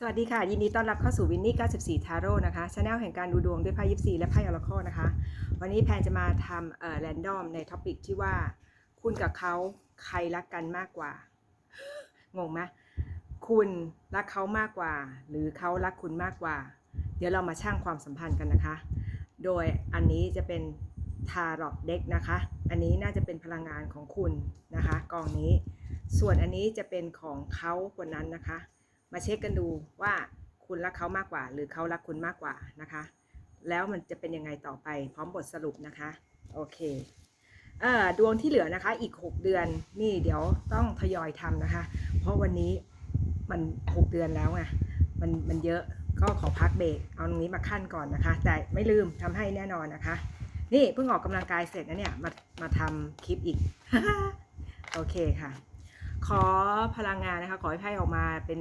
สวัสดีค่ะ ยินดีต้อนรับเข้าสู่วินนี่ 94 ทาโร่นะคะช anel แห่งการดูดวงด้วยไพ่ยิปซีและไพ่ออร์คนะคะ วันนี้แพนจะมาทำเอ่อแรนดอมในท็อปิกที่ว่า คุณกับเขาใครรักกันมากกว่า งงไหมคุณรักเขามากกว่า หรือเขารักคุณมากกว่า เดี๋ยวเรามาช่างความสัมพันธ์กันนะคะ โดยอันนี้จะเป็นทารอ t เด็กนะคะ อันนี้น่าจะเป็นพลังงานของคุณนะคะ กองนี้ ส่วนอันนี้จะเป็นของเขาคนนั้นนะคะ มาเช็คกันดูว่าคุณรักเขามากกว่า หรือเขารักคุณมากกว่านะคะ แล้วมันจะเป็นยังไงต่อไปพร้อมบทสรุปนะคะ โอเคเอ่อดวงที่เหลือนะคะอีก 6 เดือนนี่เดี๋ยวต้องทยอยทำนะคะ เพราะวันนี้มัน 6 เดือนแล้วไงมันมันเยอะก็ขอพักเบรกเอาตรงนี้มาขั้นก่อนนะคะ แต่ไม่ลืมทำให้แน่นอนนะคะ นี่เพิ่งออกกำลังกายเสร็จนะเนี่ยมามาทำคลิปอีก โอเคค่ะ ขอพลังงานนะคะ ขอให้ไพ่ออกมาเป็น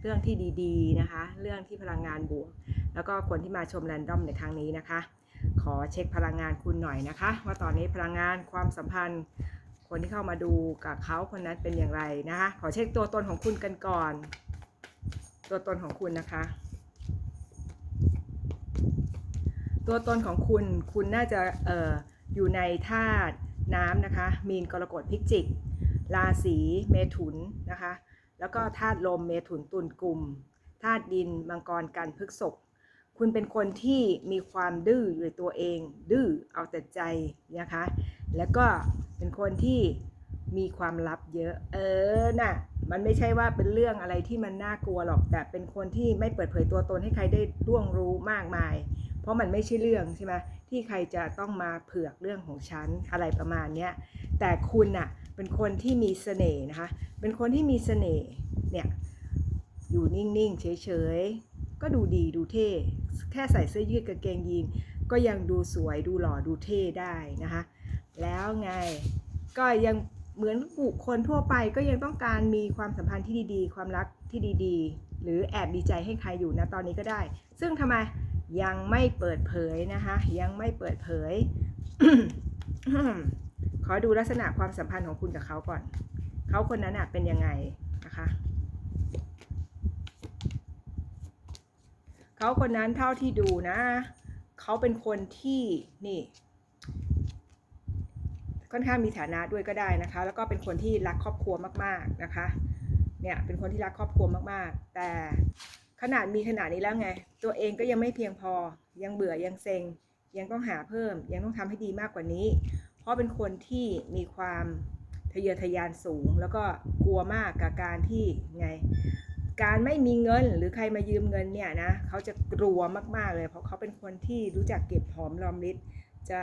เรื่องที่ดีๆนะคะ เรื่องที่พลังงานบวก แล้วก็คนที่มาชมแรนดอมในครั้งนี้นะคะ ขอเช็คพลังงานคุณหน่อยนะคะ ว่าตอนนี้พลังงานความสัมพันธ์ คนที่เข้ามาดูกับเขาคนนั้นเป็นอย่างไรนะคะ ขอเช็คตัวตนของคุณกันก่อน ตัวตนของคุณนะคะ ตัวตนของคุณคุณน่าจะเอ่ออยู่ในธาตุน้ำนะคะ มีนกรกฎพิจิก ราศีเมถุนนะคะ แล้วก็ธาตุลมเมถุนตุลกลุ่มธาตุดินมังกรกันพฤกษกคุณเป็นคนที่มีความดื้ออยู่ในตัวเอง ดื้อเอาแต่ใจนะคะ แล้วก็เป็นคนที่มีความลับเยอะ เออน่ะมันไม่ใช่ว่าเป็นเรื่องอะไรที่มันน่ากลัวหรอก แต่เป็นคนที่ไม่เปิดเผยตัวตนให้ใครได้ร่วงรู้มากมาย เพราะมันไม่ใช่เรื่องใช่ไหม ที่ใครจะต้องมาเผือกเรื่องของฉันอะไรประมาณเนี้ยแต่คุณน่ะเป็นคนที่มีเสน่ห์นะคะ เป็นคนที่มีเสน่ห์เนี่ยอยู่นิ่งๆเฉยๆก็ดูดีดูเท่แค่ใส่เสื้อยืดกางเกงยีนก็ยังดูสวยดูหล่อดูเท่ได้นะคะ แล้วไงก็ยังเหมือนบุคคลทั่วไปก็ยังต้องการมีความสัมพันธ์ที่ดีๆ ความรักที่ดีๆ หรือแอบดีใจให้ใครอยู่นะตอนนี้ก็ได้ ซึ่งทำไม ยังไม่เปิดเผยนะคะ ยังไม่เปิดเผย ขอดูลักษณะความสัมพันธ์ของคุณกับเขาก่อน เขาคนนั้นเป็นยังไงนะคะ เขาคนนั้นเท่าที่ดูนะ เขาเป็นคนที่นี่ค่อนข้างมีฐานะด้วยก็ได้นะคะ แล้วก็เป็นคนที่รักครอบครัวมาก ๆนะคะ เนี่ยเป็นคนที่รักครอบครัวมากๆ แต่ ขนาดมีขนาดนี้แล้วไง ตัวเองก็ยังไม่เพียงพอ ยังเบื่อยังเซ็ง ยังต้องหาเพิ่ม ยังต้องทำให้ดีมากกว่านี้ เพราะเป็นคนที่มีความทะเยอทะยานสูง แล้วก็กลัวมากกับการที่ไง การไม่มีเงินหรือใครมายืมเงินเนี่ยนะเขาจะกลัวมากๆเลย เพราะเขาเป็นคนที่รู้จักเก็บหอมรอมริบจะ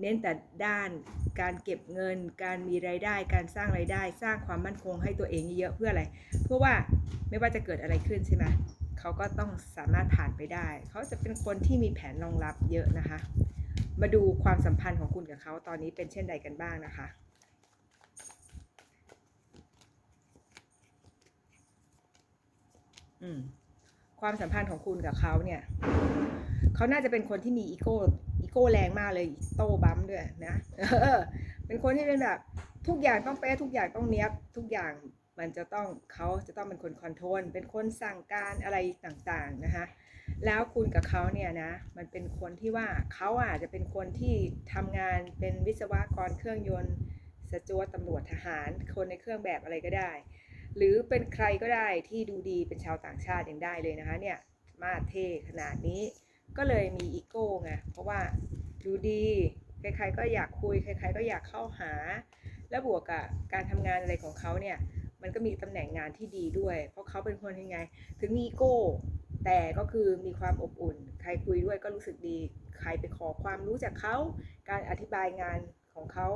เน้นแต่ด้านการเก็บเงิน การมีรายได้ การสร้างรายได้ สร้างความมั่นคงให้ตัวเองเยอะเพื่ออะไร เพื่อว่าไม่ว่าจะเกิดอะไรขึ้นใช่ไหม เขาก็ต้องสามารถผ่านไปได้ เขาจะเป็นคนที่มีแผนรองรับเยอะนะคะ มาดูความสัมพันธ์ของคุณกับเขาตอนนี้เป็นเช่นใดกันบ้างนะคะอืมความสัมพันธ์ของคุณกับเขาเนี่ยเขาน่าจะเป็นคนที่มีอีโก้อีโก้แรงมากเลยโต้บัมด้วยนะเออเป็นคนที่เป็นแบบ ทุกอย่างต้องเป๊ะทุกอย่างต้องเนี้ยบทุกอย่าง มันจะต้องเขาจะต้องเป็นคนคอนโทรลเป็นคนสั่งการอะไรต่างๆนะคะแล้วคุณกับเขาเนี่ยนะมันเป็นคนที่ว่าเขาอาจจะเป็นคนที่ทำงานเป็นวิศวกรเครื่องยนต์สจวตตำรวจทหาร คนในเครื่องแบบอะไรก็ได้ หรือเป็นใครก็ได้ที่ดูดีเป็นชาวต่างชาติยังได้เลยนะคะเนี่ยมาเท่ขนาดนี้ก็เลยมีอีโก้ไงเพราะว่าดูดีใครๆก็อยากคุยใครๆก็อยากเข้าหา แล้วบวกกับการทำงานอะไรของเขาเนี่ย มันก็มีตำแหน่งงานที่ดีด้วย เพราะเขาเป็นคนยังไง ถึงมีโก้ แต่ก็คือมีความอบอุ่น ใครคุยด้วยก็รู้สึกดี ใครไปขอความรู้จากเขา การอธิบายงานของเขา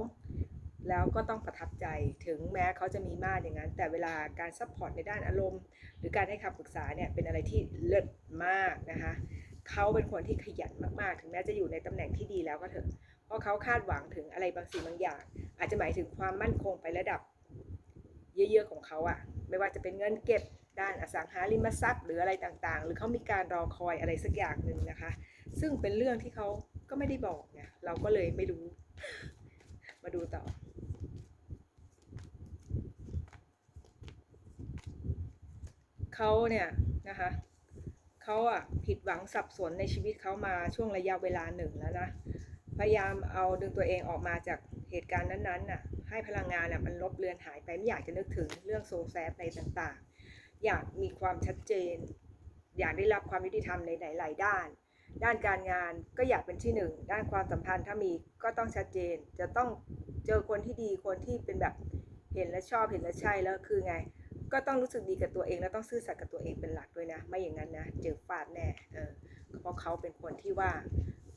แล้วก็ต้องประทับใจ ถึงแม้เขาจะมีมากอย่างนั้น แต่เวลาการซัพพอร์ตในด้านอารมณ์ หรือการให้คำปรึกษาเนี่ยเป็นอะไรที่เลิศมากนะคะ เขาเป็นคนที่ขยันมากๆ ถึงแม้จะอยู่ในตำแหน่งที่ดีแล้วก็เถอะ เพราะเขาคาดหวังถึงอะไรบางสิ่งบางอย่าง อาจจะหมายถึงความมั่นคงไประดับ เยอะๆของเขาอะไม่ว่าจะเป็นเงินเก็บด้านอสังหาริมทรัพย์ หรืออะไรต่างๆ หรือเขามีการรอคอยอะไรสักอย่างหนึ่งนะคะ ซึ่งเป็นเรื่องที่เขาก็ไม่ได้บอกเนี่ยเราก็เลยไม่รู้ มาดูต่อ เขาเนี่ยนะคะเขาอะผิดหวังสับสนในชีวิตเขามาช่วงระยะเวลาหนึ่งแล้วนะพยายามเอาดึงตัวเองออกมาจากเหตุการณ์นั้นๆน่ะ ให้พลังงานน่ะมันลบเลือนหายไปไม่อยากจะนึกถึงเรื่องโซแซฟในต่างๆ อยากมีความชัดเจน อยากได้รับความยุติธรรมในหลายๆด้าน ด้านการงานก็อยากเป็นที่หนึ่งด้านความสัมพันธ์ถ้ามีก็ต้องชัดเจน จะต้องเจอคนที่ดีคนที่เป็นแบบเห็นและชอบเห็นและใช่แล้วคือไง ก็ต้องรู้สึกดีกับตัวเองแล้วต้องซื่อสัตย์กับตัวเองเป็นหลักด้วยนะ ไม่อย่างนั้นนะเจอฟาดแน่เออเพราะเขาเป็นคนที่ว่า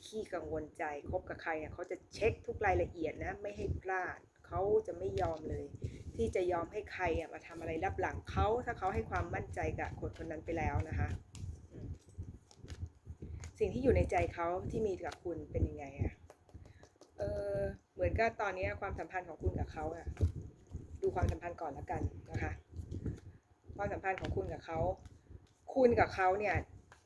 ขี้กังวลใจคบกับใครเนี่ยเขาจะเช็คทุกรายละเอียดนะ ไม่ให้พลาด เขาจะไม่ยอมเลย ที่จะยอมให้ใครมาทำอะไรรับหลังเขาถ้าเขาให้ความมั่นใจกับคนคนนั้นไปแล้วนะคะ สิ่งที่อยู่ในใจเขาที่มีกับคุณเป็นยังไงอะเออเหมือนกับตอนนี้ความสัมพันธ์ของคุณกับเขาอะดูความสัมพันธ์ก่อนละกันนะคะ ความสัมพันธ์ของคุณกับเขา คุณกับเขาเนี่ย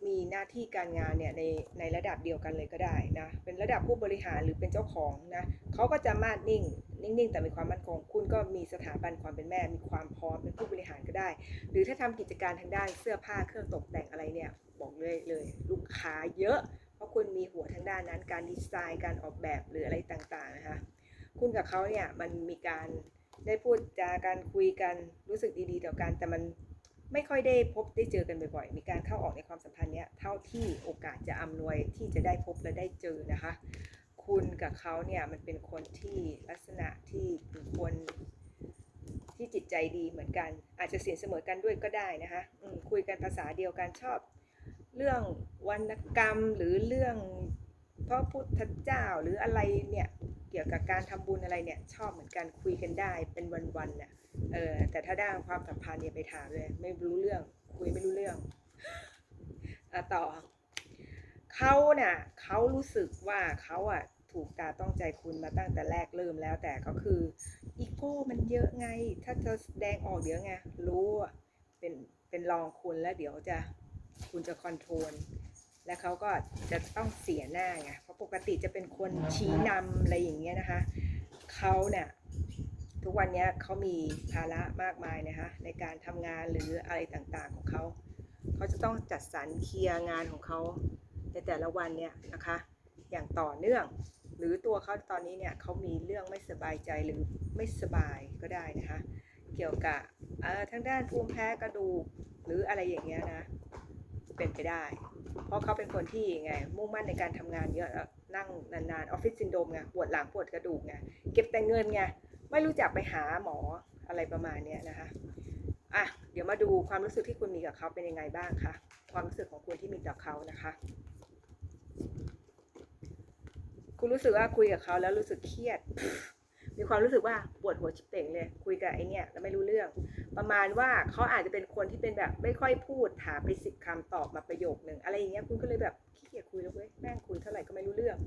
มีหน้าที่การงานเนี่ยในในระดับเดียวกันเลยก็ได้นะ เป็นระดับผู้บริหารหรือเป็นเจ้าของนะเขาก็จะมาดนิ่ง นิ่งๆ แต่มีความมั่นคง คุณก็มีสถาบันความเป็นแม่ มีความพร้อมเป็นผู้บริหารก็ได้ หรือถ้าทำกิจการทางด้านเสื้อผ้าเครื่องตกแต่งอะไรเนี่ย บอกเลยเลย ลูกค้าเยอะ เพราะคุณมีหัวทางด้านนั้น การดีไซน์ การออกแบบหรืออะไรต่างๆนะคะคุณกับเขาเนี่ยมันมีการได้พูดจากันคุยกันรู้สึกดีๆต่อกันแต่มัน ไม่ค่อยได้พบได้เจอกันบ่อยๆ มีการเข้าออกในความสัมพันธ์เนี้ยเท่าที่โอกาสจะอำนวยที่จะได้พบและได้เจอนะคะ คุณกับเขาเนี่ยมันเป็นคนที่ลักษณะที่เป็นคนที่จิตใจดีเหมือนกัน อาจจะเสียเสมอกันด้วยก็ได้นะคะคุยกันภาษาเดียวกันชอบ เรื่องวรรณกรรมหรือเรื่องพระพุทธเจ้าหรืออะไรเนี่ยเกี่ยวกับการทำบุญอะไรเนี่ยชอบเหมือนกันคุยกันได้เป็นวันๆน่ะ เออแต่ถ้าด้านความสัมพันธ์เนี่ยไปถามเลย ไม่รู้เรื่องคุยไม่รู้เรื่องอะต่อเขาเนี่ยเขารู้สึกว่าเขาอะถูกตาต้องใจคุณมาตั้งแต่แรกเริ่มแล้วแต่ก็คืออีโก้มันเยอะไง ถ้าจะแสดงออกเดี๋ยวไงรู้เป็นเป็นรองคุณแล้วเดี๋ยวจะคุณจะคอนโทรลและเขาก็จะต้องเสียหน้าไงเพราะปกติจะเป็นคนชี้นำอะไรอย่างเงี้ยนะคะเขาเนี่ย ทุกวันนี้เขามีภาระมากมายนะคะในการทำงานหรืออะไรต่างๆของเขา เขาจะต้องจัดสรรเคลียร์งานของเขาในแต่ละวันเนี่ยนะคะ อย่างต่อเนื่อง หรือตัวเขาตอนนี้เนี่ยเขามีเรื่องไม่สบายใจหรือไม่สบายก็ได้นะคะ เกี่ยวกับเออทางด้านภูมิแพ้กระดูกหรืออะไรอย่างเงี้ยนะ เป็นไปได้ เพราะเขาเป็นคนที่ไงมุ่งมั่นในการทำงานเยอะนั่งนานๆออฟฟิศซินโดรมไงปวดหลังปวดกระดูกไงเก็บแต่เงินไง ไม่รู้จักไปหาหมออะไรประมาณเนี้ยนะคะอะเดี๋ยวมาดูความรู้สึกที่คุณมีกับเขาเป็นยังไงบ้างคะความรู้สึกของคุณที่มีต่อเขานะคะ คุณรู้สึกว่าคุยกับเขาแล้วรู้สึกเครียด มีความรู้สึกว่าปวดหัวชิบเป่งเลย คุยกับไอเนี่ยแล้วไม่รู้เรื่อง ประมาณว่าเขาอาจจะเป็นคนที่เป็นแบบไม่ค่อยพูดถามไปสิบคำตอบมาประโยคหนึ่งอะไรอย่างเงี้ยคุณก็เลยแบบขี้เกียจคุยแล้วเว้ยแม่งคุยเท่าไหร่ก็ไม่รู้เรื่อง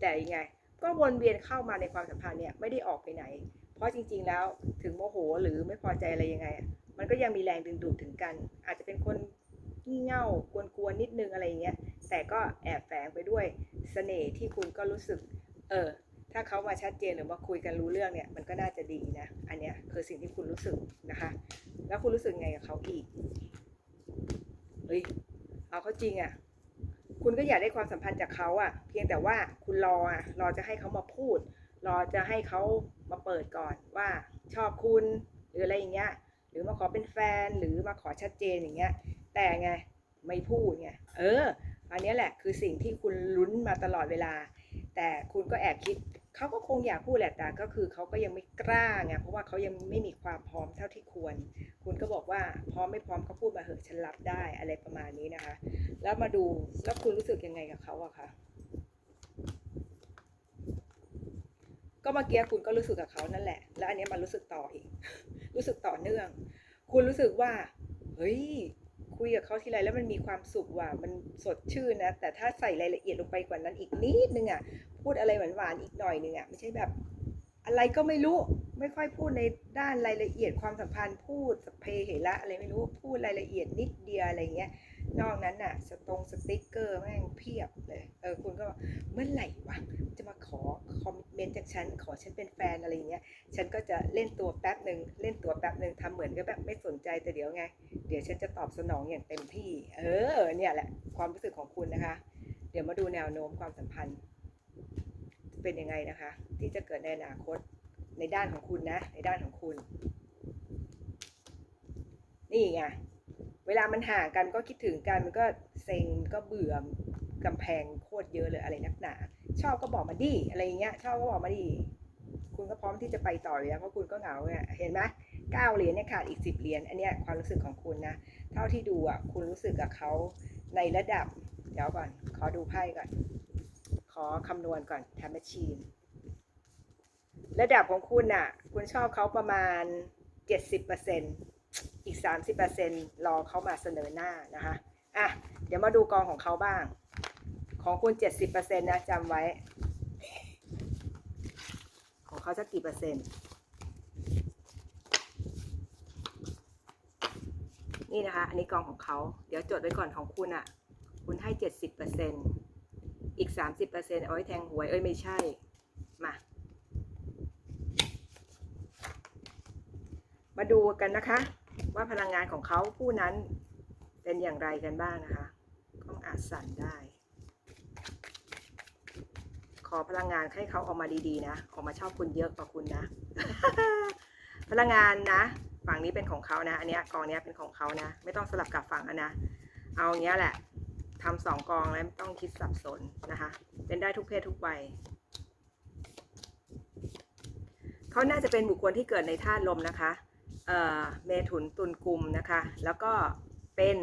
แต่ยังไง ก็วนเวียนเข้ามาในความสัมพันธ์เนี่ยไม่ได้ออกไปไหน เพราะจริง ๆ แล้วถึงโมโหหรือไม่พอใจอะไรยังไง มันก็ยังมีแรงดึงดูดถึงกัน อาจจะเป็นคนงี่เง่ากวนๆนิดนึงอะไรอย่างเงี้ยแต่ก็แอบแฝงไปด้วยเสน่ห์ที่คุณก็รู้สึก เออ ถ้าเขามาชัดเจนหรือว่าคุยกันรู้เรื่องเนี่ยมันก็น่าจะดีนะ อันเนี้ยคือสิ่งที่คุณรู้สึกนะคะ แล้วคุณรู้สึกไงกับเขาอีก เฮ้ย เอาเขาจริงอะ่ะ คุณก็อยากได้ความสัมพันธ์จากเขาอะ่ะ เพียงแต่ว่าคุณรออะ่ะรอจะให้เขามาพูด รอจะให้เขามาเปิดก่อนว่าชอบคุณหรืออะไรอย่างเงี้ย หรือมาขอเป็นแฟนหรือมาขอชัดเจนอย่างเงี้ย แต่ไงไม่พูดไงเออ อันนี้แหละคือสิ่งที่คุณลุ้นมาตลอดเวลา แต่คุณก็แอบคิด เขาก็คงอยากพูดแหละแต่ก็คือเขาก็ยังไม่กล้าไงเพราะว่าเขายังไม่มีความพร้อมเท่าที่ควร คุณก็บอกว่าพร้อมไม่พร้อมก็พูดมาเหอะฉันรับได้อะไรประมาณนี้นะคะ แล้วมาดูแล้วคุณรู้สึกยังไงกับเขาอะคะก็เมื่อกี้คุณก็รู้สึกกับเขานั่นแหละ แล้วอันนี้มันรู้สึกต่ออีก รู้สึกต่อเนื่อง คุณรู้สึกว่า เฮ้ย คุยกับเขาทีไรแล้วมันมีความสุขว่ะมันสดชื่นนะ แต่ถ้าใส่รายละเอียดลงไปกว่านั้นอีกนิดนึงอะพูดอะไรหวานๆอีกหน่อยนึงอะไม่ใช่แบบอะไรก็ไม่รู้ไม่ค่อยพูดในด้านรายละเอียดความสัมพันธ์พูดสเพเหระอะไรไม่รู้พูดรายละเอียดนิดเดียวอะไรเงี้ยนอกนั้นน่ะสตรงสติ๊กเกอร์แม่งเพียบเลยเออคุณก็บอกเมื่อไหร่วะจะมาขอคอม เมนจากฉันขอฉันเป็นแฟนอะไรอย่างเงี้ยฉันก็จะเล่นตัวแป๊บหนึ่งเล่นตัวแป๊บหนึ่งทำเหมือนกับแบบไม่สนใจแต่เดี๋ยวไง เดี๋ยวฉันจะตอบสนองอย่างเต็มที่ เออเนี่ยแหละความรู้สึกของคุณนะคะ เดี๋ยวมาดูแนวโน้มความสัมพันธ์เป็นยังไงนะคะ ที่จะเกิดในอนาคตในด้านของคุณนะ ในด้านของคุณ นี่ไงเวลามันห่างกันก็คิดถึงกันมันก็เซ็งก็เบื่อ กำแพงโคตรเยอะเลยอะไรนักหนา ชอบก็บอกมาดิอะไรอย่างเงี้ยชอบก็บอกมาดิคุณก็พร้อมที่จะไปต่ออยู่แล้วเพราะคุณก็เหงาเนี่ยเห็นไหมเก้าเหรียญเนี่ยขาดอีกสิบเหรียญอันเนี้ยความรู้สึกของคุณนะ เท่าที่ดูอะคุณรู้สึกกับเขาในระดับ เดี๋ยวก่อน ขอดูไพ่ก่อน ขอคำนวณก่อนทำแมชชีน ระดับของคุณน่ะ คุณชอบเขาประมาณ70%อีก30%รอเขามาเสนอหน้านะคะอะเดี๋ยวมาดูกองของเขาบ้าง ของคุณ70%นต์นะจำไว้ ของเขาสักกี่เปอร์เซ็นต์ นี่นะคะ อันนี้กองของเขา เดี๋ยวจดไว้ก่อนของคุณอะ่ะ คุณให้70%อีก30%เอาไว้แทงหวย เอ้ยไม่ใช่ มามาดูกันนะคะ ว่าพลังงานของเขาผู้นั้นเป็นอย่างไรกันบ้างนะคะต้องอาจสั่นได้ ขอพลังงานให้เขาออกมาดีๆนะ ออกมาชอบคุณเยอะกว่าคุณนะ พลังงานนะ ฝั่งนี้เป็นของเขานะ อันนี้กองนี้เป็นของเขานะ ไม่ต้องสลับกับฝั่งนะ เอาอย่างเงี้ยแหละทำสองกองแล้วไม่ต้องคิดสับสนนะคะ เป็นได้ทุกเพศทุกวัยเขาน่าจะเป็นบุคคลที่เกิดในธาตุลมนะคะ เอ่อ เมถุนตุลกุมนะคะ แล้วก็เป็น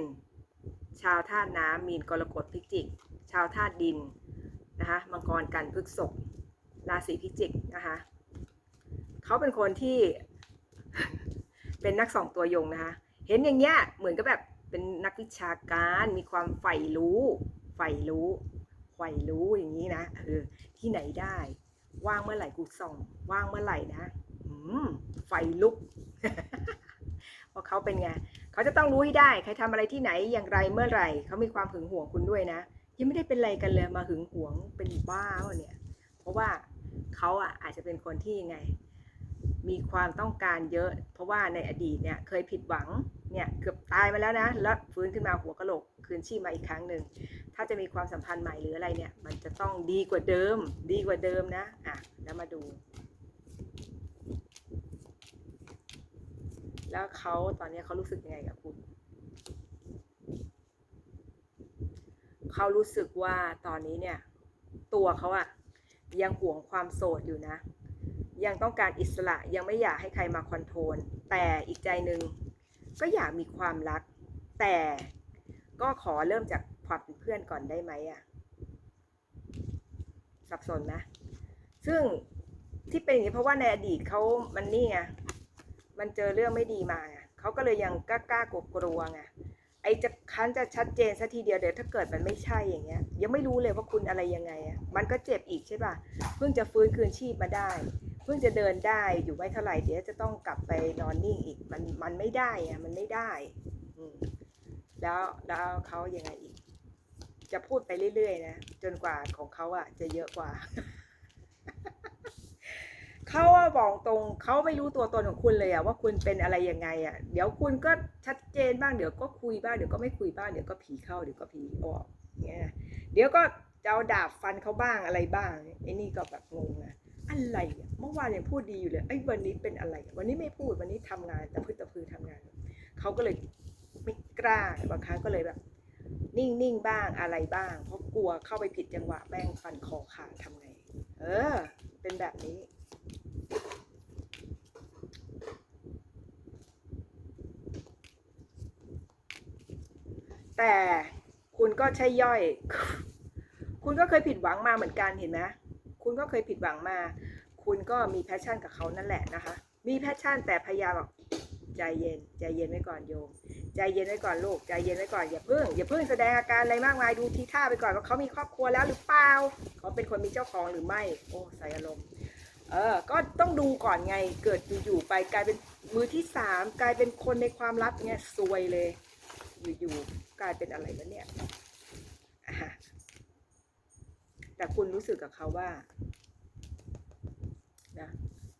ชาวธาตุน้ำมีนกรกฎพิจิก ชาวธาตุดิน นะคะมังกรกันพฤกษกราศีพิจิกนะคะเขาเป็นคนที่ เป็นนักส่องตัวยงนะคะ เห็นอย่างเงี้ยเหมือนกับแบบเป็นนักวิชาการมีความใฝ่รู้ใฝ่รู้ใฝ่รู้อย่างนี้นะเออที่ไหนได้ ว่างเมื่อไหร่กูส่องว่างเมื่อไหร่นะอืมไฟลุกเพราะเขาเป็นไงเขาจะต้องรู้ให้ได้ ใครทำอะไรที่ไหนอย่างไรเมื่อไหร่เขามีความหึงหวงคุณด้วยนะ ยังไม่ได้เป็นอะไรกันเลยมาหึงหวงเป็นบ้าวะเนี่ย เพราะว่าเขาอะอาจจะเป็นคนที่ยังไง มีความต้องการเยอะ เพราะว่าในอดีตเนี่ยเคยผิดหวังเนี่ยเกือบตายมาแล้วนะแล้วฟื้นขึ้นมาหัวกะโหลกคืนชีพมาอีกครั้งหนึ่งถ้าจะมีความสัมพันธ์ใหม่หรืออะไรเนี่ย มันจะต้องดีกว่าเดิม ดีกว่าเดิมนะอะแล้วมาดู แล้วเขาตอนนี้เขารู้สึกยังไงกับคุณ เขารู้สึกว่าตอนนี้เนี่ย ตัวเขาอะยังห่วงความโสดอยู่นะ ยังต้องการอิสระยังไม่อยากให้ใครมาคอนโทรลแต่อีกใจหนึ่งก็อยากมีความรัก แต่ก็ขอเริ่มจากความเป็นเพื่อนก่อนได้ไหมอะสับสนนะ ซึ่งที่เป็นอย่างนี้เพราะว่าในอดีตเขามันนี่ไงมันเจอเรื่องไม่ดีมาไงเขาก็เลยยังกล้ากลัวกลัวไง ไอจะคันจะชัดเจนสัทีเดียวเดี๋ยวถ้าเกิดมันไม่ใช่อย่างเงี้ย ยังไม่รู้เลยว่าคุณอะไรยังไงอะมันก็เจ็บอีกใช่ป่ะเพิ่งจะฟื้นคืนชีพมาได้ เพิ่งจะเดินได้อยู่ไม่เท่าไหร่เดี๋ยวจะต้องกลับไปนอนนิ่งอีกมันมันไม่ได้อะมันไม่ได้แล้วแล้วเขายังไงอีก จะพูดไปเรื่อยๆนะจนกว่าของเขาอะจะเยอะกว่า เขาอะบอกตรงเขาไม่รู้ตัวตนของคุณเลยอะว่าคุณเป็นอะไรยังไงอะเดี๋ยวคุณก็ชัดเจนบ้างเดี๋ยวก็คุยบ้างเดี๋ยวก็ไม่คุยบ้างเดี๋ยวก็ผีเข้าเดี๋ยวก็ผีออกเนี่ยเดี๋ยวก็จะเอาดาบฟันเขาบ้างอะไรบ้างไอ้นี่ก็แบบงงอะอะไรอะเมื่อวานยังพูดดีอยู่เลยไอ้วันนี้เป็นอะไร วันนี้ไม่พูดวันนี้ทำงานแต่พื้นแต่พื้นทำงานเขาก็เลยไม่กล้าบางครั้งก็เลยแบบนิ่งๆบ้างอะไรบ้าง เพราะกลัวเข้าไปผิดจังหวะแม่งฟันคอขาดทำไง เออ เป็นแบบนี้ แต่คุณก็ใช่ย่อย คุณก็เคยผิดหวังมาเหมือนกันเห็นไหมคุณก็เคยผิดหวังมา คุณก็มีแพชชั่นกับเขานั่นแหละนะคะ มีแพชชั่นแต่พยายามบอกใจเย็น ใจเย็นไว้ก่อนโยม ใจเย็นไว้ก่อนลูก ใจเย็นไว้ก่อนอย่าเพิ่งอย่าเพิ่งแสดงอาการอะไรมากมายดูทีท่าไปก่อนว่าเขามีครอบครัวแล้วหรือเปล่า เขาเป็นคนมีเจ้าของหรือไม่ โอ้ใส่อารมณ์ เออ ก็ต้องดูก่อนไง เกิดอยู่ๆไปกลายเป็นมือที่สามกลายเป็นคนในความลับเนี่ยซวยเลย อยู่ๆกลายเป็นอะไรวะเนี่ยแต่คุณรู้สึกกับเขาว่านะ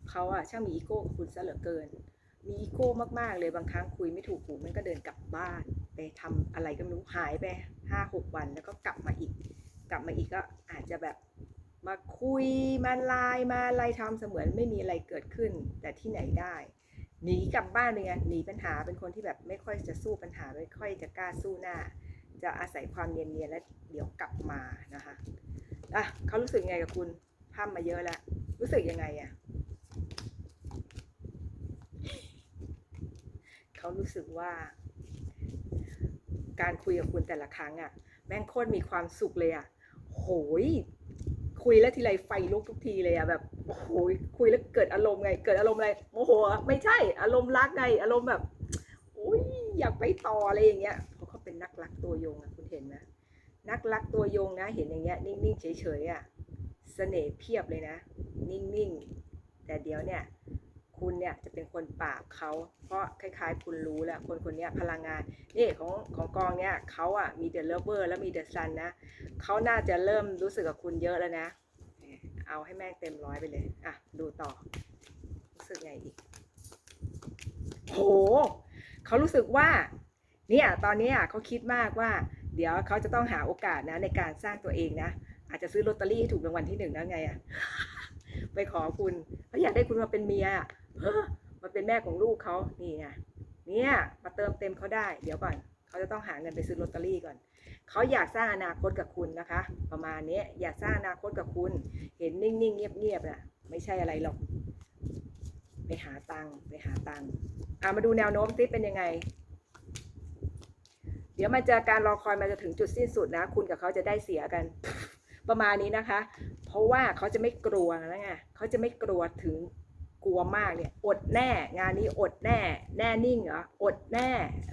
เขาอะช่างมีอีโก้กับคุณซะเหลือเกิน มีอีโก้มากๆเลยบางครั้งคุยไม่ถูกหูมันก็เดินกลับบ้าน ไปทำอะไรก็ไม่รู้หายไปห้าหกวันแล้วก็กลับมาอีก กลับมาอีกก็อาจจะแบบ มาคุยมาไลน์มาอะไรทำเสมือนไม่มีอะไรเกิดขึ้น แต่ที่ไหนได้หนีกลับบ้านเป็นไงหนีปัญหาเป็นคนที่แบบไม่ค่อยจะสู้ปัญหาไม่ค่อยจะกล้าสู้หน้า จะอาศัยความเนียนๆและเดี๋ยวกลับมานะคะอะเขารู้สึกไงกับคุณพร่ำมาเยอะแล้วรู้สึกยังไงอะเขารู้สึกว่า การคุยกับคุณแต่ละครั้งอะแม่งโคตรมีความสุขเลยอะโหย คุยแล้วทีไรไฟลุกทุกทีเลยอะแบบโอ้โหคุยแล้วเกิดอารมณ์ไง เกิดอารมณ์อะไรโมโหไม่ใช่ อารมณ์รักไง อารมณ์แบบอุ้ยอยากไปต่ออะไรอย่างเงี้ยเพราะเขาเป็นนักรักตัวยงอะคุณเห็นไหมนักรักตัวยงนะเห็นอย่างเงี้ยนิ่งๆเฉยๆอะเสน่ห์เพียบเลยนะ นิ่งๆแต่เดี๋ยวเนี่ย คุณเนี่ยจะเป็นคนปราบเขาเพราะคล้ายๆ คุณรู้แล้วคนคนนี้พลังงานนี่ของของกองเนี่ยเขาอะมีเดอะเลเวอร์แล้วมีเดอะซันนะเขาน่าจะเริ่มรู้สึกกับคุณเยอะแล้วนะ เอาให้แม่งเต็มร้อยไปเลยอะดูต่อ รู้สึกไงอีกโหเขารู้สึกว่าเนี่ยตอนนี้อะเขาคิดมากว่า เดี๋ยวเขาจะต้องหาโอกาสนะในการสร้างตัวเองนะอาจจะซื้อลอตเตอรี่ให้ถูกรางวัลที่หนึ่งแล้วไงอะไปขอคุณเขาอยากได้คุณมาเป็นเมียอะ มาเป็นแม่ของลูกเขานี่ไงเนี่ยมาเติมเต็มเขาได้ เดี๋ยวก่อนเขาจะต้องหาเงินไปซื้อลอตเตอรี่ก่อนเขาอยากสร้างอนาคตกับคุณนะคะ ประมาณนี้อยากสร้างอนาคตกับคุณ เห็นนิ่งๆ เงียบๆน่ะไม่ใช่อะไรหรอก ไปหาตังค์ไปหาตังค์อะมาดูแนวโน้มซิเป็นยังไง เดี๋ยวมันจะการรอคอยมันจะถึงจุดสิ้นสุดนะ คุณกับเขาจะได้เสียกัน ประมาณนี้นะคะ เพราะว่าเขาจะไม่กลัวแล้วไงเขาจะไม่กลัวถึง กลัวมากเนี่ย อดแน่ งานนี้อดแน่ แน่นิ่งเหรอ อดแน่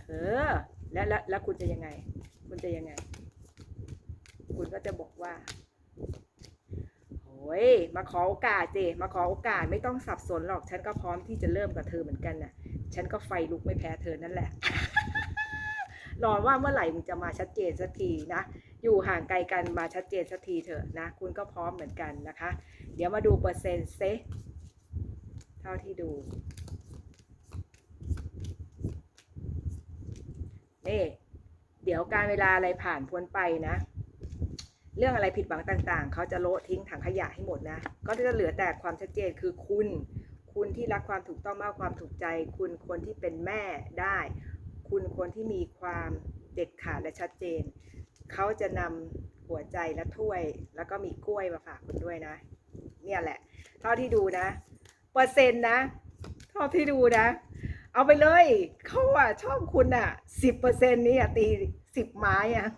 เออ แล้วแล้วแล้วคุณจะยังไง คุณจะยังไง คุณก็จะบอกว่าโอ้ยมาขอโอกาสเจ มาขอโอกาสไม่ต้องสับสนหรอก ฉันก็พร้อมที่จะเริ่มกับเธอเหมือนกันน่ะ ฉันก็ไฟลุกไม่แพ้เธอนั่นแหละ รอว่าเมื่อไหร่มึงจะมาชัดเจนสักทีนะ อยู่ห่างไกลกันมาชัดเจนสักทีเถอะนะ คุณก็พร้อมเหมือนกันนะคะ เดี๋ยวมาดูเปอร์เซ็นต์เซ เท่าที่ดูนี่เดี๋ยวการเวลาอะไรผ่านพ้นไปนะ เรื่องอะไรผิดหวังต่างๆ เขาจะโละทิ้งถังขยะให้หมดนะ ก็จะเหลือแต่ความชัดเจนคือคุณ คุณที่รักความถูกต้องมากความถูกใจ คุณคนที่เป็นแม่ได้ คุณคนที่มีความเด็ดขาดและชัดเจน เขาจะนำหัวใจและถ้วย แล้วก็มีกล้วยมาฝากคุณด้วยนะ เนี่ยแหละ เท่าที่ดูนะ เปอร์เซ็นต์นะเท่าที่ดูนะ เอาไปเลยเขาอะชอบคุณอะสิบเปอร์เซ็นต์นี่อะตีสิบไม้อะ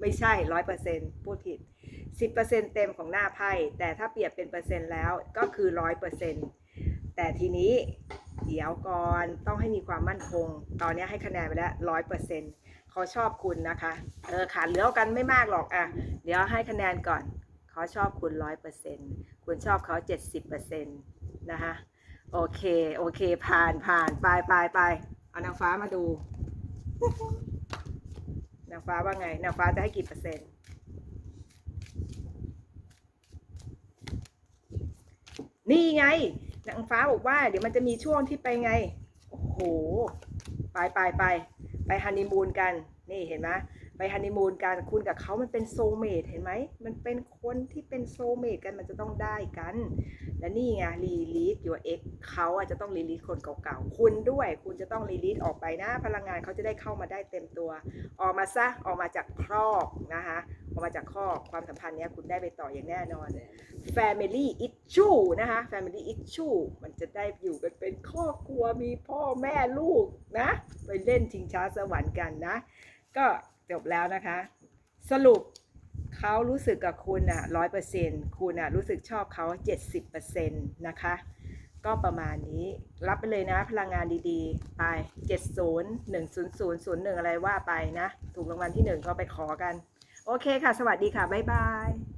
ไม่ใช่ร้อยเปอร์เซ็นต์พูดผิดสิบเปอร์เซ็นต์เต็มของหน้าไพ่แต่ถ้าเปรียบเป็นเปอร์เซ็นต์แล้วก็คือร้อยเปอร์เซ็นต์แต่ทีนี้เดี๋ยวก่อนต้องให้มีความมั่นคง ตอนนี้ให้คะแนนไปแล้วร้อยเปอร์เซ็นต์เขาชอบคุณนะคะเออขาดเหลือกันไม่มากหรอกอะ เดี๋ยวให้คะแนนก่อนเขาชอบคุณร้อยเปอร์เซ็นต์ คุณชอบเขาเจ็ดสิบเปอร์เซ็นต์นะคะโอเค โอเค ผ่านผ่านไปไปไปเอานางฟ้ามาดู นางฟ้าว่าไง นางฟ้าจะให้กี่เปอร์เซ็นต์นี่ไง นางฟ้าบอกว่า เดี๋ยวมันจะมีช่วงที่ไปไง โอ้โห ไปไปไปไปฮันนีมูนกัน นี่เห็นไหม ไปฮันนีมูนกันคุณกับเขามันเป็นโซเมทเห็นไหม มันเป็นคนที่เป็นโซเมทกันมันจะต้องได้กัน และนี่ไงรีลีส your ex เขาอาจจะต้องรีลีสคนเก่าๆ คุณด้วย คุณจะต้องรีลีสออกไปนะ พลังงานเขาจะได้เข้ามาได้เต็มตัว ออกมาซะ ออกมาจากครอกนะคะออกมาจากครอกความสัมพันธ์เนี้ยคุณได้ไปต่ออย่างแน่นอน Family issue นะคะ Family issue มันจะได้อยู่กันเป็นครอบครัวมีพ่อแม่ลูกนะ ไปเล่นชิงช้าสวรรค์กันนะ ก็ จบแล้วนะคะ สรุปเขารู้สึกกับคุณอะร้อยเปอร์เซ็นต์คุณอะรู้สึกชอบเขาเจ็ดสิบเปอร์เซ็นต์นะคะ ก็ประมาณนี้ รับไปเลยนะพลังงานดีๆ ไปเจ็ดศูนย์หนึ่งศูนย์ศูนย์ศูนย์หนึ่งอะไรว่าไปนะ ถูกรางวัลที่หนึ่งก็ไปขอกัน โอเคค่ะ สวัสดีค่ะ บ๊ายบาย